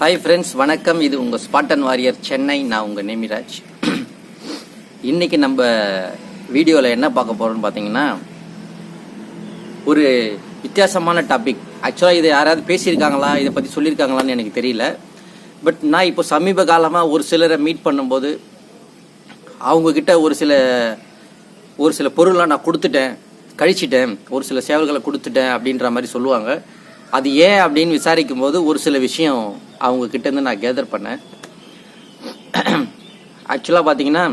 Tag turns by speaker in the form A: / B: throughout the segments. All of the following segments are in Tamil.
A: ஹாய் ஃப்ரெண்ட்ஸ் வணக்கம். இது உங்கள் ஸ்பாட்டன் வாரியர் சென்னை நான் உங்கள் நேமிராஜ். இன்னைக்கு நம்ம வீடியோவில் என்ன பார்க்க போகிறோம்னு பார்த்தீங்கன்னா ஒரு வித்தியாசமான டாபிக் ஆக்சுவலாக இதை யாராவது பேசியிருக்காங்களா? இதை பற்றி சொல்லியிருக்காங்களான்னு எனக்கு தெரியல. பட் நான் இப்போ சமீப காலமாக ஒரு சிலரை மீட் பண்ணும்போது அவங்கக்கிட்ட ஒரு சில ஒரு சில பொருள்லாம் நான் கொடுத்துட்டேன் கழிச்சிட்டேன். ஒரு சில சேவல்களை கொடுத்துட்டேன் அப்படின்ற மாதிரி சொல்லுவாங்க. அது ஏன் அப்படின்னு விசாரிக்கும் போது ஒரு சில விஷயம் அவங்க கிட்டேருந்து நான் கேதர் பண்ணேன். ஆக்சுவலாக பார்த்தீங்கன்னா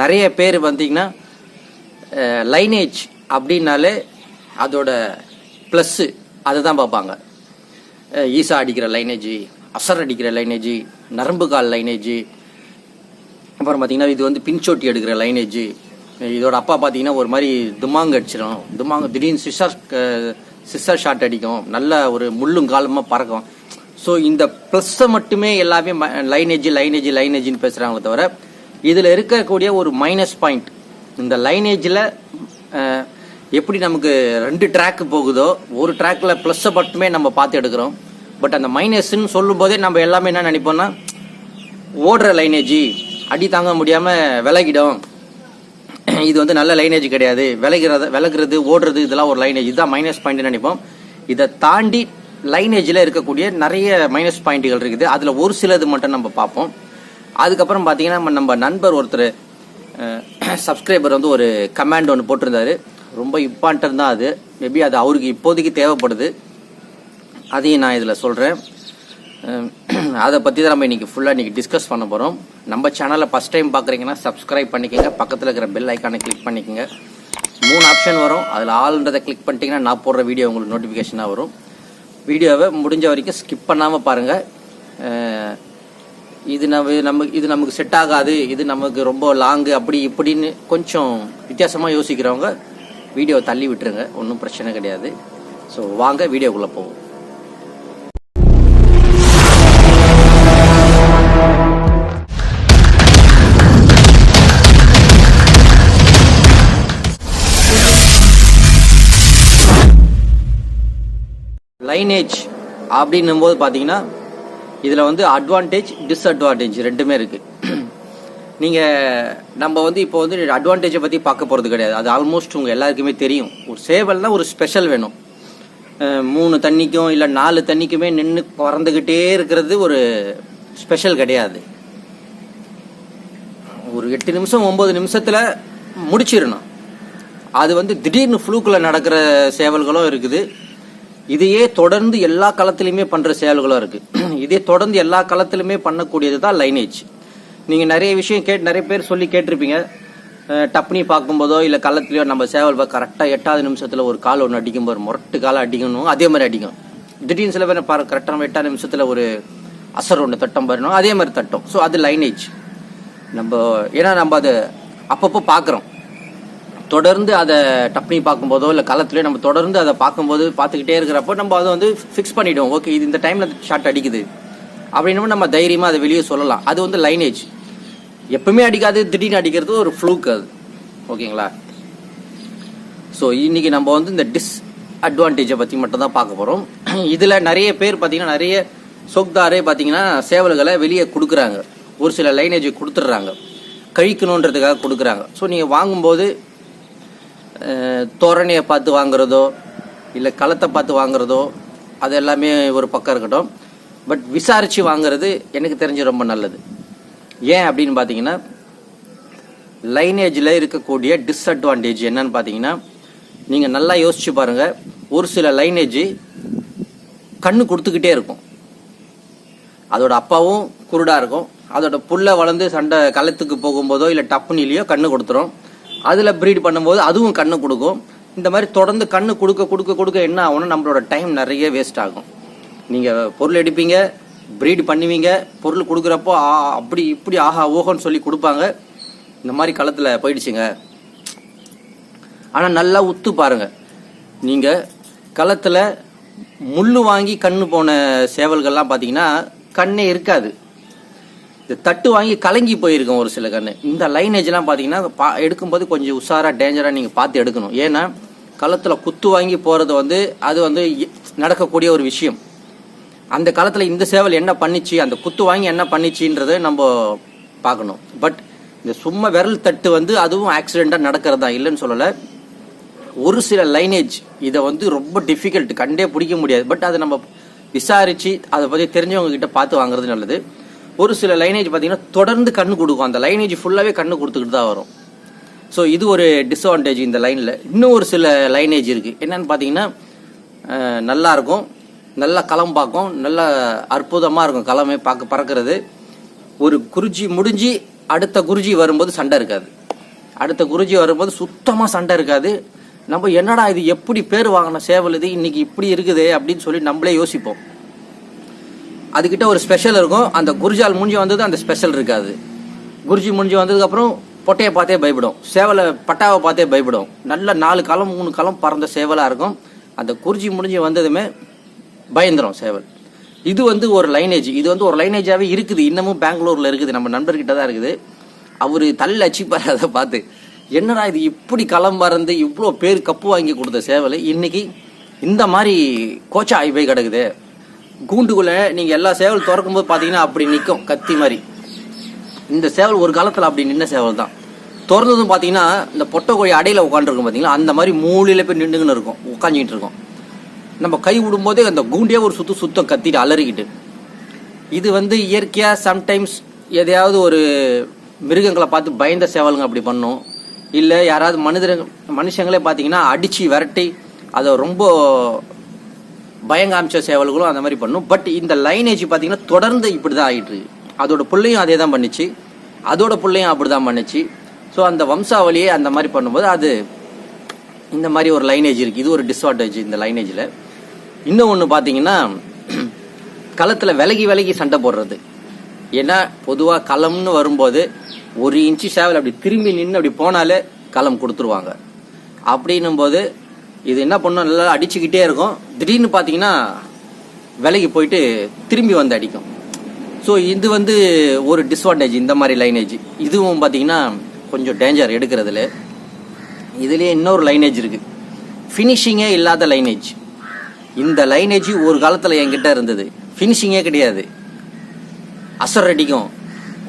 A: நிறைய பேர் பார்த்தீங்கன்னா லைனேஜ் அப்படின்னாலே அதோட ப்ளஸ்ஸு அதை தான் பார்ப்பாங்க ஈசா அடிக்கிற லைனேஜி அசர் அடிக்கிற லைனேஜி நரம்பு கால் லைனேஜி அப்புறம் பார்த்தீங்கன்னா இது வந்து பின்சோட்டி எடுக்கிற லைனேஜி இதோட அப்பா பார்த்தீங்கன்னா ஒரு மாதிரி துமாங்க அடிச்சிடும் துமாங்க திடீர்னு சிஸ்டர் சிஸ்டர் ஷாட் அடிக்கும். நல்ல ஒரு முள்ளும் காலமாக பறக்கும். ஸோ இந்த ப்ளஸ்ஸை மட்டுமே எல்லாமே லைனேஜ் லைனேஜ் லைனேஜ்னு பேசுகிறாங்களே தவிர இதில் இருக்கக்கூடிய ஒரு மைனஸ் பாயிண்ட் இந்த லைனேஜில் எப்படி நமக்கு ரெண்டு ட்ராக் போகுதோ ஒரு ட்ராக்ல ப்ளஸ்ஸை மட்டுமே நம்ம பார்த்து எடுக்கிறோம். பட் அந்த மைனஸ்ன்னு சொல்லும் போதே நம்ம எல்லாமே என்ன நினைப்போம்னா ஓடுற லைனேஜ் அடி தாங்க முடியாமல் விலகிடும். இது வந்து நல்ல லைனேஜ் கிடையாது. விலகிறது விலகிறது ஓடுறது இதெல்லாம் ஒரு லைனேஜ் இதுதான் மைனஸ் பாயிண்ட்னு நினைப்போம். இதை தாண்டி லைனேஜில் இருக்கக்கூடிய நிறைய மைனஸ் பாயிண்ட்டுகள் இருக்குது. அதில் ஒரு சிலது மட்டும் நம்ம பார்ப்போம். அதுக்கப்புறம் பார்த்தீங்கன்னா நம்ம- நம்ம நண்பர் ஒருத்தர் சப்ஸ்கிரைபர் வந்து ஒரு கமாண்ட் ஒன்று போட்டிருந்தாரு. ரொம்ப இம்பார்ட்டன் தான் அது. மேபி அது அவருக்கு இப்போதைக்கு தேவைப்படுது. அதையும் நான் இதில் சொல்கிறேன் அதை பற்றி தான் நம்ம இன்றைக்கி ஃபுல்லாக இன்றைக்கி டிஸ்கஸ் பண்ண போகிறோம் நம்ம சேனலை ஃபஸ்ட் டைம் பார்க்குறீங்கன்னா சப்ஸ்கிரைப் பண்ணிக்கோங்க. பக்கத்தில் இருக்கிற பெல் ஐக்கானை கிளிக் பண்ணிக்கோங்க. மூணு ஆப்ஷன் வரும். அதில் ஆல்ன்றதை கிளிக் பண்ணிட்டீங்கன்னா நான் போடுற வீடியோ உங்களுக்கு நோட்டிஃபிகேஷனாக வரும். வீடியோவை முடிஞ்ச வரைக்கும் ஸ்கிப் பண்ணாமல் பாருங்கள் இது நம்ம நம்ம இது நமக்கு செட் ஆகாது இது நமக்கு ரொம்ப லாங்கு அப்படி இப்படின்னு கொஞ்சம் வித்தியாசமாக யோசிக்கிறவங்க வீடியோவை தள்ளி விட்டுருங்க. ஒன்றும் பிரச்சனை கிடையாது. ஸோ வாங்க வீடியோக்குள்ளே போவோம். லைனேஜ் அப்படின்னும் போது பார்த்தீங்கன்னா இதில் வந்து அட்வான்டேஜ் டிஸ்அட்வான்டேஜ் ரெண்டுமே இருக்குது நீங்கள் நம்ம வந்து இப்போ வந்து அட்வான்டேஜை பற்றி பார்க்க போகிறது கிடையாது. அது ஆல்மோஸ்ட் உங்கள் எல்லாருக்குமே தெரியும். ஒரு சேவல்னால் ஒரு ஸ்பெஷல் வேணும். மூணு தண்ணிக்கும் இல்லை நாலு தண்ணிக்குமே நின்று பறந்துக்கிட்டே இருக்கிறது ஒரு ஸ்பெஷல் கிடையாது. ஒரு எட்டு நிமிஷம் ஒம்பது நிமிஷத்தில் முடிச்சிடணும். அது வந்து திடீர்னு ஃப்ளூக்கில் நடக்கிற சேவல்களும் இருக்குது. இதையே தொடர்ந்து எல்லா களத்துலையுமே பண்ணுற செயல்களும் இருக்குது இதே தொடர்ந்து எல்லா காலத்திலுமே பண்ணக்கூடியது தான் லைனேஜ். நீங்கள் நிறைய விஷயம் கேட்டு நிறைய பேர் சொல்லி கேட்டிருப்பீங்க. டப்னி பார்க்கும்போதோ இல்லை களத்துலையோ நம்ம சேவல் கரெக்டாக எட்டாவது நிமிஷத்தில் ஒரு கால் ஒன்று அடிக்கும் போது முரட்டு காலை அடிக்கணும். அதே மாதிரி அடிக்கும். திடீர்னு சில பேர் பாரு கரெக்டாக நம்ம எட்டாவது நிமிஷத்தில் ஒரு அசர் ஒன்று தட்டம் பாருணும் அதே மாதிரி தட்டும். ஸோ அது லைனேஜ். நம்ம ஏன்னா நம்ம அதை அப்பப்போ பார்க்குறோம். தொடர்ந்து அதை டப்னி பார்க்கும்போதோ இல்லை களத்துலையோ நம்ம தொடர்ந்து அதை பார்க்கும்போது பார்த்துக்கிட்டே இருக்கிறப்போ நம்ம அதை வந்து ஃபிக்ஸ் பண்ணிவிடுவோம் ஓகே இது இந்த டைமில் ஷாட் அடிக்குது. அப்படின்னும் நம்ம தைரியமாக அதை வெளியே சொல்லலாம். அது வந்து லைனேஜ் எப்பவுமே அடிக்காது திடீர்னு அடிக்கிறது ஒரு ஃப்ளூக் அது. ஓகேங்களா ஸோ இன்னைக்கு நம்ம வந்து இந்த டிஸ் அட்வான்டேஜை பற்றி மட்டும் தான் பார்க்க போகிறோம் இதில் நிறைய பேர் பார்த்தீங்கன்னா நிறைய சொக்தாரே பார்த்தீங்கன்னா சேவல்களை வெளியே கொடுக்குறாங்க. ஒரு சில லைனேஜை கொடுத்துட்றாங்க. கழிக்கணுன்றதுக்காக கொடுக்குறாங்க. ஸோ நீங்கள் வாங்கும்போது தோரணையை பார்த்து வாங்குறதோ இல்லை களத்தை பார்த்து வாங்குறதோ அது எல்லாமே ஒரு பக்கம் இருக்கட்டும். பட் விசாரித்து வாங்குறது எனக்கு தெரிஞ்சு ரொம்ப நல்லது. ஏன் அப்படின்னு பார்த்தீங்கன்னா லைனேஜில் இருக்கக்கூடிய டிஸ்அட்வான்டேஜ் என்னன்னு பார்த்தீங்கன்னா நீங்கள் நல்லா யோசிச்சு பாருங்கள் ஒரு சில லைனேஜ் கண்ணு கொடுத்துக்கிட்டே இருக்கும். அதோட அப்பாவும் குருடாக இருக்கும். அதோட புல்லை வளர்ந்து சண்டை களத்துக்கு போகும்போதோ இல்லை டப்புனிலையோ கண்ணு கொடுத்துரும். அதில் ப்ரீட் பண்ணும்போது அதுவும் கண்ணு கொடுக்கும். இந்த மாதிரி தொடர்ந்து கண்ணு கொடுக்க கொடுக்க கொடுக்க என்ன ஆகும்னா நம்மளோட டைம் நிறைய வேஸ்ட் ஆகும். நீங்கள் பொருள் எடுப்பீங்க ப்ரீட் பண்ணுவீங்க பொருள் கொடுக்குறப்போ ஆ அப்படி இப்படி ஆஹா ஓஹோன்னு சொல்லி கொடுப்பாங்க. இந்த மாதிரி களத்தில் போயிடுச்சுங்க. ஆனால் நல்லா உத்து பாருங்கள் நீங்கள் களத்தில் முள் வாங்கி கண்ணு போன சேவல்கள்லாம் பார்த்தீங்கன்னா கண்ணே இருக்காது. இந்த தட்டு வாங்கி கலங்கி போயிருக்கும் ஒரு சில கண்ணு. இந்த லைனேஜ்லாம் பார்த்தீங்கன்னா பா எடுக்கும்போது கொஞ்சம் உஷாராக டேஞ்சராக நீங்கள் பார்த்து எடுக்கணும். ஏன்னா களத்தில் குத்து வாங்கி போகிறது வந்து அது வந்து நடக்கக்கூடிய ஒரு விஷயம். அந்த காலத்தில் இந்த சேவல் என்ன பண்ணிச்சு அந்த குத்து வாங்கி என்ன பண்ணிச்சுன்றதை நம்ம பார்க்கணும். பட் இந்த சும்மா விரல் தட்டு வந்து அதுவும் ஆக்சிடெண்ட்டாக நடக்கிறதா இல்லைன்னு சொல்லலை. ஒரு சில லைனேஜ் இதை வந்து ரொம்ப டிஃபிகல்ட் கண்டே பிடிக்க முடியாது. பட் அதை நம்ம விசாரித்து அதை பற்றி தெரிஞ்சவங்க கிட்ட பார்த்து வாங்குறது நல்லது. ஒரு சில லைனேஜ் பார்த்தீங்கன்னா தொடர்ந்து கண்ணு கொடுக்கும். அந்த லைனேஜ் ஃபுல்லாகவே கண்ணு கொடுத்துக்கிட்டு தான் வரும். ஸோ இது ஒரு டிஸ்அட்வான்டேஜ் இந்த லைனில் இன்னும் ஒரு சில லைனேஜ் இருக்குது என்னன்னு பார்த்தீங்கன்னா நல்லாயிருக்கும் நல்லா களம் பார்க்கும். நல்லா அற்புதமாக இருக்கும் களமே பார்க்க பறக்கிறது. ஒரு குருஜி முடிஞ்சு அடுத்த குருஜி வரும்போது சண்டை இருக்காது. அடுத்த குருஜி வரும்போது சுத்தமாக சண்டை இருக்காது. நம்ம என்னடா இது எப்படி பேர் வாங்கின சேவல் இது? இன்னைக்கு இப்படி இருக்குது அப்படின்னு சொல்லி நம்மளே யோசிப்போம். அதுக்கிட்ட ஒரு ஸ்பெஷல் இருக்கும். அந்த குருஜால் முடிஞ்சு வந்தது அந்த ஸ்பெஷல் இருக்காது. குருஜி முடிஞ்சு வந்ததுக்கப்புறம் பொட்டையை பார்த்தே பயப்படும். சேவலை பட்டாவை பார்த்தே பயப்படும். நல்ல நாலு களம் மூணு களம் பறந்த சேவலாக இருக்கும். அந்த குருஜி முடிஞ்சு வந்ததுமே பயந்துரும் சேவல். இது வந்து ஒரு லைனேஜ் இது வந்து ஒரு லைனேஜாகவே இருக்குது. இன்னமும் பெங்களூரில் இருக்குது. நம்ம நண்பர்கிட்ட தான் இருக்குது. அவர் தள்ள அச்சிப்பார் அதை பார்த்து. என்னடா இது இப்படி களம் பறந்து இவ்வளோ பேர் கப்பு வாங்கி கொடுத்த சேவல்? இன்றைக்கி இந்த மாதிரி கோச்சா ஆகி போய் கிடக்குது. கூண்டுக்குள்ள நீங்க எல்லா சேவல் திறக்கும் போது பாத்தீங்கன்னா அப்படி நிற்கும் கத்தி மாதிரி. இந்த சேவல் ஒரு காலத்தில் அப்படி நின்ன சேவல் தான். திறந்ததும் பார்த்தீங்கன்னா இந்த பொட்டை கோழி உட்காந்துருக்கும் பார்த்தீங்களா அந்த மாதிரி மூலையில் போய் நின்றுங்கன்னு இருக்கும் உட்காந்துக்கிட்டு இருக்கும். நம்ம கை விடும்போதே அந்த கூண்டே ஒரு சுத்து சுத்தம் கத்திட்டு அலறிக்கிட்டு. இது வந்து இயற்கையாக சம்டைம்ஸ் எதையாவது ஒரு மிருகங்களை பார்த்து பயந்த சேவலுங்க அப்படி பண்ணும். இல்லை யாராவது மனிதர்கள் மனுஷங்களே பார்த்தீங்கன்னா அடித்து விரட்டி அதை ரொம்ப பயங்காமிச்ச சேவல்களும் அந்த மாதிரி பண்ணும். பட் இந்த லைனேஜ் பார்த்தீங்கன்னா தொடர்ந்து இப்படி தான் ஆகிட்டு அதோட பிள்ளையும் அதே தான் பண்ணுச்சு. அதோட புள்ளையும் அப்படி தான் பண்ணுச்சு. ஸோ அந்த வம்சாவளியே அந்த மாதிரி பண்ணும்போது அது இந்த மாதிரி ஒரு லைனேஜ் இருக்குது இது ஒரு டிஸ்அட்வான்டேஜ் இந்த லைனேஜில் இன்னும் ஒன்று பார்த்தீங்கன்னா களத்தில் விலகி விலகி சண்டை போடுறது. ஏன்னா பொதுவாக களம்னு வரும்போது ஒரு இன்ச்சு சேவல் அப்படி திரும்பி நின்று அப்படி போனாலே களம் கொடுத்துருவாங்க. அப்படின்னும் போது இது என்ன பண்ணும்? நல்லா அடிச்சுக்கிட்டே இருக்கும். திடீர்னு பார்த்தீங்கன்னா விலைக்கு போயிட்டு திரும்பி வந்து அடிக்கும். ஸோ இது வந்து ஒரு டிஸ்வான்டேஜ் இந்த மாதிரி லைனேஜ் இதுவும் பார்த்தீங்கன்னா கொஞ்சம் டேஞ்சர் எடுக்கிறதுல. இதுலேயே இன்னொரு லைனேஜ் இருக்குது ஃபினிஷிங்கே இல்லாத லைனேஜ் இந்த லைனேஜ் ஒரு காலத்தில் என்கிட்ட இருந்தது. ஃபினிஷிங்கே கிடையாது. அசர் அடிக்கும்.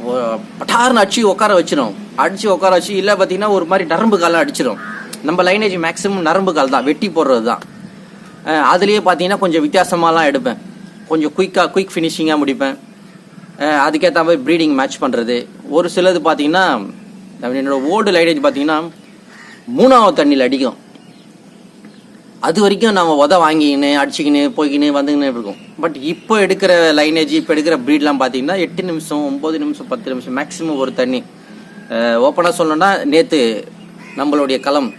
A: ஒ- பட்டார்னு அடிச்சு உட்கார வச்சிடும் அடித்து உட்கார வச்சு இல்லை பார்த்தீங்கன்னா ஒரு மாதிரி நரம்பு காலம் அடிச்சிடும் நம்ம லைனேஜ் மேக்ஸிமம் நரம்பு கால் தான் வெட்டி போடுறது தான். அதுலேயே பார்த்தீங்கன்னா கொஞ்சம் வித்தியாசமாலாம் எடுப்பேன். கொஞ்சம் குயிக்காக குயிக் ஃபினிஷிங்காக முடிப்பேன். அதுக்கேற்ற மாதிரி ப்ரீடிங் மேட்ச் பண்ணுறது ஒரு சிலது பார்த்தீங்கன்னா என்னோட ஓல்டு லைனேஜ் பார்த்தீங்கன்னா மூணாவது தண்ணியில் அடிக்கும். அது வரைக்கும் நம்ம உத வாங்கிக்கின்னு அடிச்சுக்கின்னு போய்க்கின்னு வந்துக்கின்னு இருக்கும். பட் இப்போ எடுக்கிற லைனேஜ் இப்போ எடுக்கிற ப்ரீட்லாம் பார்த்தீங்கன்னா எட்டு நிமிஷம் ஒம்பது நிமிஷம் பத்து நிமிஷம் மேக்ஸிமம் ஒரு தண்ணி. ஓப்பனாக சொல்லணும்னா நேற்று நம்மளுடைய களம்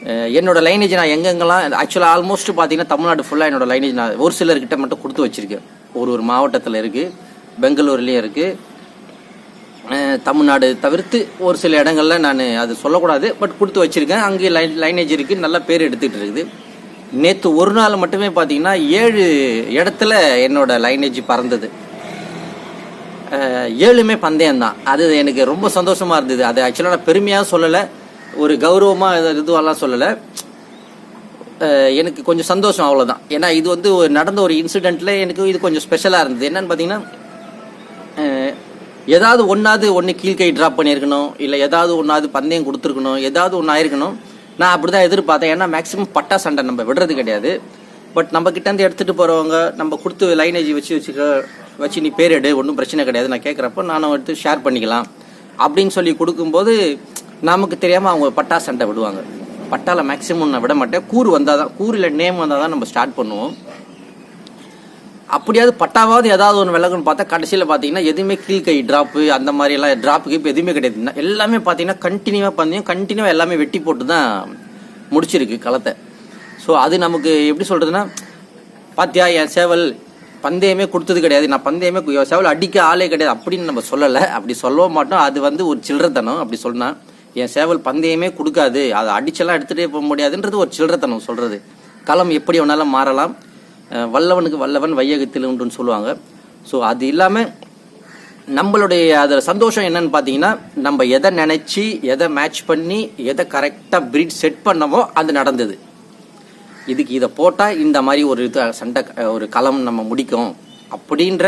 A: என்னோடய என்னோட லைனேஜ் நான் எங்கெங்கெல்லாம் ஆக்சுவலாக ஆல்மோஸ்ட் பார்த்தீங்கன்னா தமிழ்நாடு ஃபுல்லாக என்னோட லைனேஜ் நான் ஒரு சிலர்கிட்ட மட்டும் கொடுத்து வச்சுருக்கேன். ஒரு ஒரு மாவட்டத்தில் இருக்குது பெங்களூர்லேயும் இருக்குது தமிழ்நாடு தவிர்த்து ஒரு சில இடங்களில் நான் அது சொல்லக்கூடாது பட் கொடுத்து வச்சுருக்கேன். அங்கே லைன் லைனேஜ் இருக்குது நல்ல பேர் எடுத்துக்கிட்டு இருக்குது. நேற்று ஒரு நாள் மட்டுமே பார்த்தீங்கன்னா ஏழு இடத்துல என்னோட லைனேஜ் பறந்தது. ஏழுமே பந்தயம்தான். அது எனக்கு ரொம்ப சந்தோஷமாக இருந்தது. அது ஆக்சுவலாக நான் பெருமையாக சொல்லலை. ஒரு கௌரவமாக இதுவெல்லாம் சொல்லலை. எனக்கு கொஞ்சம் சந்தோஷம் அவ்வளோதான் ஏன்னா இது வந்து ஒரு நடந்த ஒரு இன்சிடெண்ட்டில் எனக்கு இது கொஞ்சம் ஸ்பெஷலாக இருந்தது. என்னன்னு பார்த்தீங்கன்னா ஏதாவது ஒன்றாவது ஒன்று கீழ்கை ட்ராப் பண்ணியிருக்கணும். இல்லை ஏதாவது ஒன்றாவது பந்தயம் கொடுத்துருக்கணும். ஏதாவது ஒன்று ஆயிருக்கணும். நான் அப்படி தான் எதிர்பார்த்தேன். ஏன்னா மேக்ஸிமம் பட்டா சண்டை நம்ம விடுறது கிடையாது. பட் நம்ம கிட்டேருந்து எடுத்துகிட்டு போகிறவங்க நம்ம கொடுத்து லைனேஜ் வச்சு வச்சுக்க வச்சு நீ பேர் எடு. ஒன்றும் பிரச்சனை கிடையாது. நான் கேட்குறப்போ நானும் எடுத்து ஷேர் பண்ணிக்கலாம். அப்படின்னு சொல்லி கொடுக்கும்போது நமக்கு தெரியாமல் அவங்க பட்டா சண்டை விடுவாங்க. பட்டால மேக்ஸிமம் நான் விட மாட்டேன். கூறு வந்தால் தான் கூறில் நேம் வந்தால் தான் நம்ம ஸ்டார்ட் பண்ணுவோம். அப்படியாவது பட்டாவாவது ஏதாவது ஒன்று விலகுன்னு பார்த்தா கடைசியில் பார்த்தீங்கன்னா எதுவுமே கீழ்கை ட்ராப்பு அந்த மாதிரி எல்லாம் ட்ராப்பு இப்போ எதுவுமே கிடையாது. எல்லாமே பார்த்தீங்கன்னா கண்டினியூவாக பார்த்தீங்கன்னா கண்டினியூவாக எல்லாமே வெட்டி போட்டு தான் முடிச்சிருக்கு களத்தை. ஸோ அது நமக்கு எப்படி சொல்கிறதுன்னா பாத்தியா என் சேவல் பந்தயமே கொடுத்தது கிடையாது. நான் பந்தயமே சேவல் அடிக்க ஆளே கிடையாது. அப்படின்னு நம்ம சொல்லலை. அப்படி சொல்லவும் மாட்டோம். அது வந்து ஒரு சில்லறத்தனம். அப்படி சொன்னால் என் சேவல் பந்தயமே கொடுக்காது. அதை அடிச்செல்லாம் எடுத்துகிட்டே போக முடியாதுன்றது ஒரு சில்லறத்தனம் சொல்கிறது களம் எப்படி வேணாலும் மாறலாம். வல்லவனுக்கு வல்லவன் வையகத்தில் உண்டுன்னு சொல்லுவாங்க. ஸோ அது இல்லாமல் நம்மளுடைய அதில் சந்தோஷம் என்னன்னு பார்த்தீங்கன்னா நம்ம எதை நினச்சி எதை மேட்ச் பண்ணி எதை கரெக்டாக பிரீட் செட் பண்ணமோ அது நடந்தது. இதுக்கு இதை போட்டால் இந்த மாதிரி ஒரு இது சண்டை ஒரு களம் நம்ம முடிக்கும். அப்படின்ற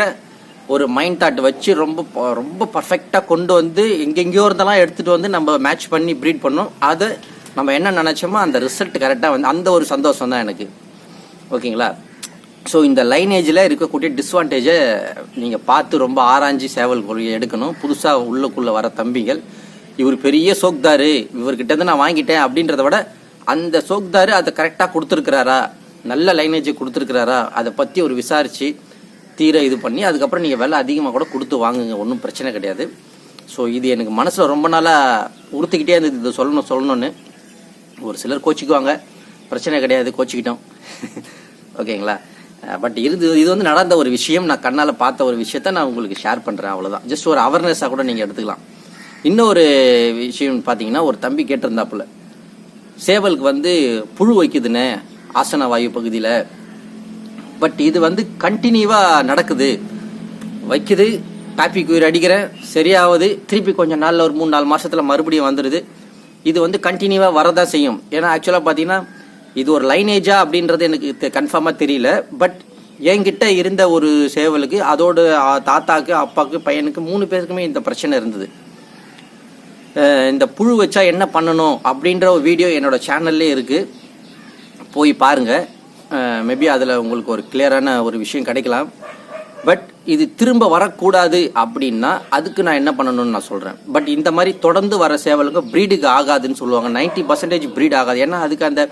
A: ஒரு மைண்ட் தாட் வச்சு ரொம்ப ப- ரொம்ப பர்ஃபெக்டாக கொண்டு வந்து எங்கெங்கேயோ இருந்தெல்லாம் எடுத்துகிட்டு வந்து நம்ம மேட்ச் பண்ணி ப்ரீட் பண்ணோம். அது நம்ம என்ன நினச்சோமோ அந்த ரிசல்ட் கரெக்டாக வந்து அந்த ஒரு சந்தோஷம் தான் எனக்கு. ஓகேங்களா? ஸோ இந்த லைனேஜில் இருக்கக்கூடிய டிஸ்வான்டேஜை நீங்கள் பார்த்து ரொம்ப ஆராய்ஞ்சு சேவல் கொள்கையை எடுக்கணும். புதுசாக உள்ளுக்குள்ளே வர தம்பிகள் இவர் பெரிய சோக்தாரு இவர்கிட்டருந்து நான் வாங்கிட்டேன் அப்படின்றத விட அந்த சோக்தாரு அதை கரெக்டாக கொடுத்துருக்கிறாரா? நல்ல லைனேஜை கொடுத்துருக்கிறாரா? அதை பற்றி ஒரு விசாரித்து தீர இது பண்ணி அதுக்கப்புறம் நீங்கள் விலை அதிகமாக கூட கொடுத்து வாங்குங்க. ஒன்றும் பிரச்சனை கிடையாது. ஸோ இது எனக்கு மனசில் ரொம்ப நாளாக உறுத்திக்கிட்டே இருந்தது. இதை சொல்லணும் சொல்லணும்னு. ஒரு சிலர் கோச்சிக்குவாங்க. பிரச்சனை கிடையாது கோச்சிக்கிட்டோம். ஓகேங்களா? பட் இது இது வந்து நடந்த ஒரு விஷயம். நான் கண்ணால் பார்த்த ஒரு விஷயத்த நான் உங்களுக்கு ஷேர் பண்ணுறேன் அவ்வளோதான் ஜஸ்ட் ஒரு அவேர்னஸாக கூட நீங்கள் எடுத்துக்கலாம். இன்னொரு விஷயம் பார்த்தீங்கன்னா ஒரு தம்பி கேட்டிருந்தாப்புல. சேவலுக்கு வந்து புழு வைக்குதுன்னு ஆசன வாயு பகுதியில். பட் இது வந்து கண்டினியூவாக நடக்குது. வைக்குது டாபிக் உயிர் அடிக்கிறேன் சரியாவது திருப்பி கொஞ்சம் நாளில் ஒரு மூணு நாலு மாதத்தில் மறுபடியும் வந்துடுது இது வந்து கண்டினியூவாக வரதான் செய்யும். ஏன்னா ஆக்சுவலாக பார்த்தீங்கன்னா இது ஒரு லைனேஜா அப்படின்றது எனக்கு கன்ஃபார்மாக தெரியல. பட் என்கிட்ட இருந்த ஒரு சேவலுக்கு அதோட தாத்தாக்கு அப்பாவுக்கு பையனுக்கு மூணு பேருக்குமே இந்த பிரச்சனை இருந்தது. இந்த புழு வச்சா என்ன பண்ணணும் அப்படின்ற ஒரு வீடியோ என்னோட சேனல்லே இருக்குது போய் பாருங்கள் மேபி அதில் உங்களுக்கு ஒரு கிளியரான ஒரு விஷயம் கிடைக்கலாம். பட் இது திரும்ப வரக்கூடாது அப்படின்னா அதுக்கு நான் என்ன பண்ணணும்னு நான் சொல்கிறேன் பட் இந்த மாதிரி தொடர்ந்து வர சேவலுங்க ப்ரீடுக்கு ஆகாதுன்னு சொல்லுவாங்க. 90% பர்சன்டேஜ் ப்ரீட் ஆகாது. ஏன்னா அதுக்கு அந்த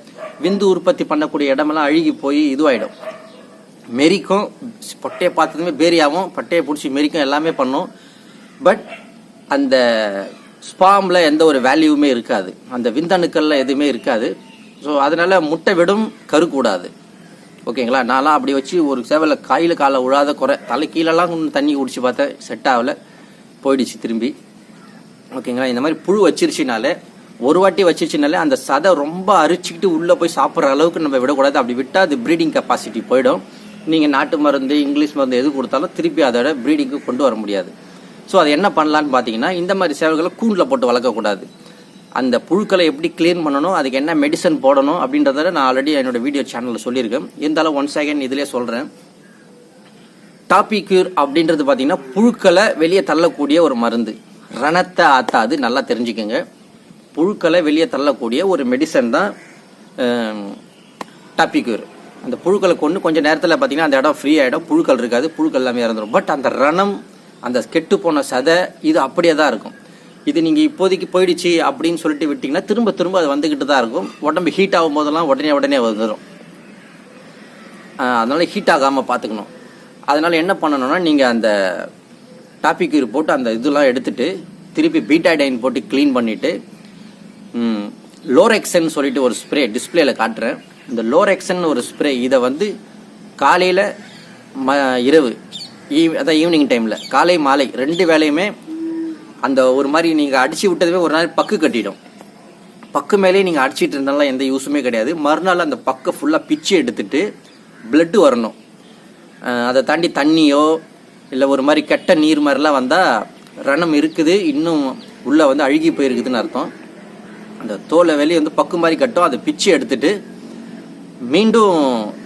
A: விந்து உற்பத்தி பண்ணக்கூடிய இடமெல்லாம் அழுகி போய் இதுவாயிடும். மெரிக்கும் பொட்டையை பார்த்ததுமே பேரியாவும் பட்டையை பிடிச்சி மெரிக்கும் எல்லாமே பண்ணும். பட் அந்த ஸ்பாமில் எந்த ஒரு வேல்யூவுமே இருக்காது. அந்த விந்தணுக்கள்ல எதுவுமே இருக்காது. ஸோ அதனால் முட்டை விடும் கருக்கூடாது. ஓகேங்களா? நான்லாம் அப்படி வச்சு ஒரு சேவலை காயில் காலை விழாத குறை. தலை கீழெல்லாம் தண்ணி குடிச்சு பார்த்தேன் செட் ஆகல. போயிடுச்சு திரும்பி. ஓகேங்களா? இந்த மாதிரி புழு வச்சிருச்சுனாலே ஒரு வாட்டி வச்சிருச்சுனாலே அந்த சதை ரொம்ப அரிச்சுக்கிட்டு உள்ளே போய் சாப்பிட்ற அளவுக்கு நம்ம விடக்கூடாது. அப்படி விட்டால் அது ப்ரீடிங் கெப்பாசிட்டி போயிடும். நீங்கள் நாட்டு மருந்து இங்கிலீஷ் மருந்து எது கொடுத்தாலும் திருப்பி அதோட ப்ரீடிங்க்கு கொண்டு வர முடியாது. ஸோ அது என்ன பண்ணலான்னு பார்த்தீங்கன்னா இந்த மாதிரி சேவைகளை கூண்டில் போட்டு வளர்க்கக்கூடாது. அந்த புழுக்களை எப்படி க்ளீன் பண்ணணும் அதுக்கு என்ன மெடிசன் போடணும் அப்படின்றத நான் ஆல்ரெடி என்னோட வீடியோ சேனலில் சொல்லியிருக்கேன். இருந்தாலும் ஒன் செகண்ட் இதிலே சொல்கிறேன் டாபிக்யூர் அப்படின்றது பார்த்தீங்கன்னா புழுக்களை வெளியே தள்ளக்கூடிய ஒரு மருந்து. ரணத்தை ஆத்தாது நல்லா தெரிஞ்சுக்கோங்க. புழுக்களை வெளியே தள்ளக்கூடிய ஒரு மெடிசன் தான் டாபிக்யூர் அந்த புழுக்களை கொண்டு கொஞ்சம் நேரத்தில் பார்த்தீங்கன்னா அந்த இடம் ஃப்ரீ ஆகிடும் புழுக்கள் இருக்காது புழுக்கள் எல்லாமே இறந்துடும் பட் அந்த ரணம் அந்த கெட்டு போன சதை இது அப்படியே தான் இருக்கும். இது நீங்கள் இப்போதைக்கு போயிடுச்சு அப்படின்னு சொல்லிட்டு விட்டிங்கன்னா திரும்ப திரும்ப அது வந்துக்கிட்டு தான் இருக்கும். உடம்பு ஹீட் ஆகும் போதெல்லாம் உடனே உடனே வந்துடும் அதனால் ஹீட் ஆகாமல் பார்த்துக்கணும். அதனால் என்ன பண்ணணும்னா நீங்கள் அந்த டாபிக் போட்டு அந்த இதெல்லாம் எடுத்துகிட்டு திருப்பி பீட்டாடைன் போட்டு க்ளீன் பண்ணிவிட்டு லோரெக்சன் சொல்லிட்டு ஒரு ஸ்ப்ரே டிஸ்பிளேயில் காட்டுறேன். இந்த லோரெக்சன் ஒரு ஸ்ப்ரே இதை வந்து காலையில் ம இரவு ஈ அதான் ஈவினிங் டைமில் காலை மாலை ரெண்டு வேலையுமே அந்த ஒரு மாதிரி நீங்கள் அடிச்சு விட்டதுமே ஒரு நாள் பக்கு கட்டிடும். பக்கு மேலே நீங்கள் அடிச்சிட்டு இருந்தாலும் எந்த யூஸுமே கிடையாது. மறுநாள் அந்த பக்கை ஃபுல்லாக பிச்சு எடுத்துட்டு பிளட்டு வரணும். அதை தாண்டி தண்ணியோ இல்லை ஒரு மாதிரி கெட்ட நீர் மாதிரிலாம் வந்தால் ரணம் இருக்குது இன்னும் உள்ளே வந்து அழுகி போயிருக்குதுன்னு அர்த்தம். அந்த தோலை வெளியே வந்து பக்கு மாதிரி கட்டும் அதை பிச்சு எடுத்துட்டு மீண்டும்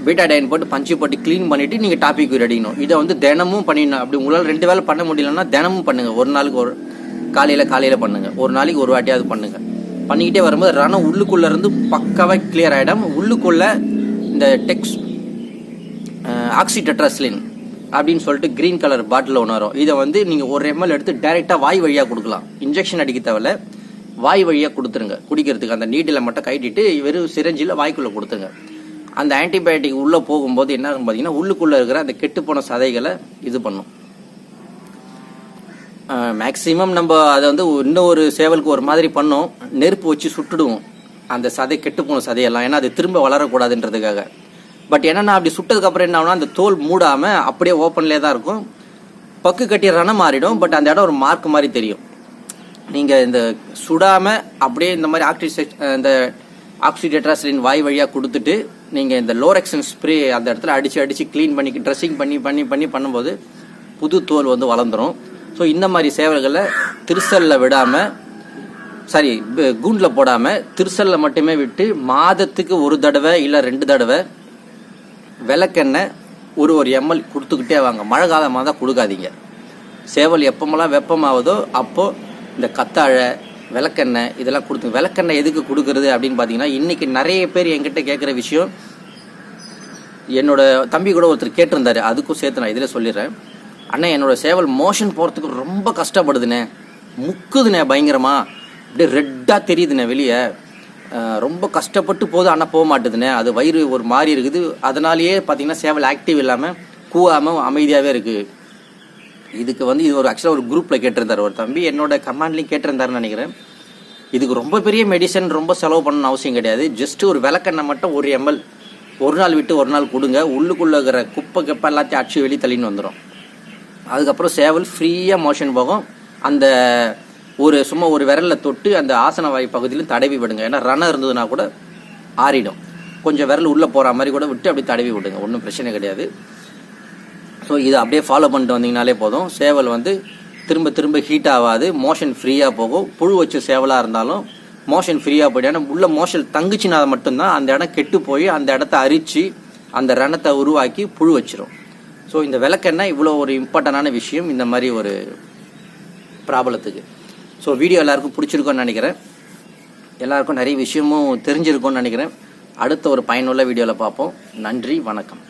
A: பீட்டாடைன் போட்டு பஞ்சு போட்டு க்ளீன் பண்ணிவிட்டு நீங்கள் டாபிக் அடிக்கணும் இதை வந்து தினமும் பண்ணிடணும். அப்படி உங்களால் ரெண்டு வேளை பண்ண முடியலன்னா தினமும் பண்ணுங்கள் ஒரு நாளுக்கு ஒரு காலையில் காலையில் பண்ணுங்க. ஒரு நாளைக்கு ஒரு வாட்டியாவது பண்ணுங்க. பண்ணிக்கிட்டே வரும்போது ரணம் உள்ளுக்குள்ளே இருந்து பக்காவாக கிளியர் ஆகிடும் உள்ளுக்குள்ள இந்த டெக்ஸ் ஆக்சிடெட்ரஸ்லின் அப்படின்னு சொல்லிட்டு கிரீன் கலர் பாட்டில் ஒன்று வரும். இதை வந்து நீங்கள் ஒரு எம்எல் எடுத்து டைரெக்டாக வாய் வழியாக கொடுக்கலாம். இன்ஜெக்ஷன் அடிக்க தேவையில்ல. வாய் வழியாக கொடுத்துருங்க. குடிக்கிறதுக்கு அந்த நீட்டில் மட்டும் கட்டிட்டு வெறும் சிரஞ்சில் வாய்க்குள்ளே கொடுத்துருங்க. அந்த ஆன்டிபயோட்டிக் உள்ளே போகும்போது என்ன ஆகும் பார்த்தீங்கன்னா உள்ளுக்குள்ளே இருக்கிற அந்த கெட்டுப்போன சதைகளை இது பண்ணும். மேக்ஸிமம் நம்ம அதை வந்து இன்னும் ஒரு சேவலுக்கு ஒரு மாதிரி பண்ணோம். நெருப்பு வச்சு சுட்டுடுவோம். அந்த சதை கெட்டு போன சதையெல்லாம். ஏன்னா அது திரும்ப வளரக்கூடாதுன்றதுக்காக. பட் என்னன்னா அப்படி சுட்டதுக்கப்புறம் என்ன ஆகுனா அந்த தோல் மூடாமல் அப்படியே ஓப்பன்லேயே தான் இருக்கும். பக்கு கட்டி ரணம் மாறிடும். பட் அந்த இடம் ஒரு மார்க் மாதிரி தெரியும். நீங்கள் இந்த சுடாமல் அப்படியே இந்த மாதிரி ஆக்சிஜெட் இந்த ஆக்சிடேட்ராஸ்லின் வாய் வழியாக கொடுத்துட்டு நீங்கள் இந்த லோரெக்சன் ஸ்ப்ரே அந்த இடத்துல அடித்து அடித்து க்ளீன் பண்ணி ட்ரெஸ்ஸிங் பண்ணி பண்ணி பண்ணி பண்ணும்போது புது தோல் வந்து வளர்ந்துடும் ஸோ இந்த மாதிரி சேவல்களை திருசல்ல விடாமல் சாரி கூண்டில் போடாமல் திருசல்ல மட்டுமே விட்டு மாதத்துக்கு ஒரு தடவை இல்லை ரெண்டு தடவை விளக்கெண்ணெய் ஒரு ஒரு எம்எல் கொடுத்துக்கிட்டே வாங்க. மழை காலமாக தான் கொடுக்காதீங்க. சேவல் எப்பமெல்லாம் வெப்பமாகுதோ அப்போது இந்த கத்தாழை விளக்கெண்ணெய் இதெல்லாம் கொடுத்து விளக்கெண்ணெய் எதுக்கு கொடுக்குறது அப்படின்னு பார்த்தீங்கன்னா இன்றைக்கி நிறைய பேர் என்கிட்ட கேட்குற விஷயம் என்னோட தம்பி கூட ஒருத்தர் கேட்டிருந்தாரு. அதுக்கும் சேர்த்து நான் இதில் சொல்லிடுறேன். அண்ணா என்னோட சேவல் மோஷன் போகிறதுக்கு ரொம்ப கஷ்டப்படுதுண்ணே. முக்குதுண்ணே பயங்கரமாக அப்படியே ரெட்டாக தெரியுதுண்ணே வெளியே. ரொம்ப கஷ்டப்பட்டு போகுது ஆனால் போக மாட்டுதுண்ணே. அது வயிறு ஒரு மாதிரி இருக்குது. அதனாலேயே பார்த்தீங்கன்னா சேவல் ஆக்டிவ் இல்லாமல் கூவாமல் அமைதியாகவே இருக்குது இதுக்கு வந்து இது ஒரு ஆக்சுவலாக ஒரு குரூப்பில் கேட்டிருந்தார் ஒரு தம்பி. என்னோட கமாண்ட்லேயும் கேட்டிருந்தாருன்னு நினைக்கிறேன். இதுக்கு ரொம்ப பெரிய மெடிசன் ரொம்ப செலவு பண்ணணும்னு அவசியம் கிடையாது. ஜஸ்ட்டு ஒரு விளக்கெண்ணெய் மட்டும் ஒரு எம்எல் ஒரு நாள் விட்டு ஒரு நாள் கொடுங்க. உள்ளுக்குள்ளே இருக்கிற குப்பை கப்பை எல்லாத்தையும் அடிச்சு வெளியே தள்ளின்னு வந்துடும் அதுக்கப்புறம் சேவல் ஃப்ரீயாக மோஷன் போகும். அந்த ஒரு சும்மா ஒரு விரலில் தொட்டு அந்த ஆசன வாய் பகுதியிலும் தடவி விடுங்க. ஏன்னா ரணம் இருந்ததுன்னா கூட ஆறிடும். கொஞ்சம் விரல் உள்ளே போகிற மாதிரி கூட விட்டு அப்படியே தடவி விடுங்க. ஒன்றும் பிரச்சனை கிடையாது. ஸோ இதை அப்படியே ஃபாலோ பண்ணிட்டு வந்தீங்கனாலே போதும். சேவல் வந்து திரும்ப திரும்ப ஹீட் ஆகாது. மோஷன் ஃப்ரீயாக போகும். புழு வச்ச சேவலாக இருந்தாலும் மோஷன் ஃப்ரீயாக போய்டும். ஏன்னா உள்ள மோஷன் தங்குச்சுனா மட்டும்தான். அந்த இடம் கெட்டு போய் அந்த இடத்த அரித்து அந்த ரணத்தை உருவாக்கி புழு வச்சிரும். ஸோ இந்த விளக்கெண்ணெய் இவ்வளோ ஒரு இம்பார்ட்டண்டான விஷயம். இந்த மாதிரி ஒரு ப்ராப்ளத்துக்கு ஸோ வீடியோ எல்லாருக்கும் பிடிச்சிருக்கோன்னு நினைக்கிறேன். எல்லாருக்கும் நிறைய விஷயமும் தெரிஞ்சிருக்கோன்னு நினைக்கிறேன். அடுத்த ஒரு பயனுள்ள வீடியோவில் பார்ப்போம். நன்றி வணக்கம்.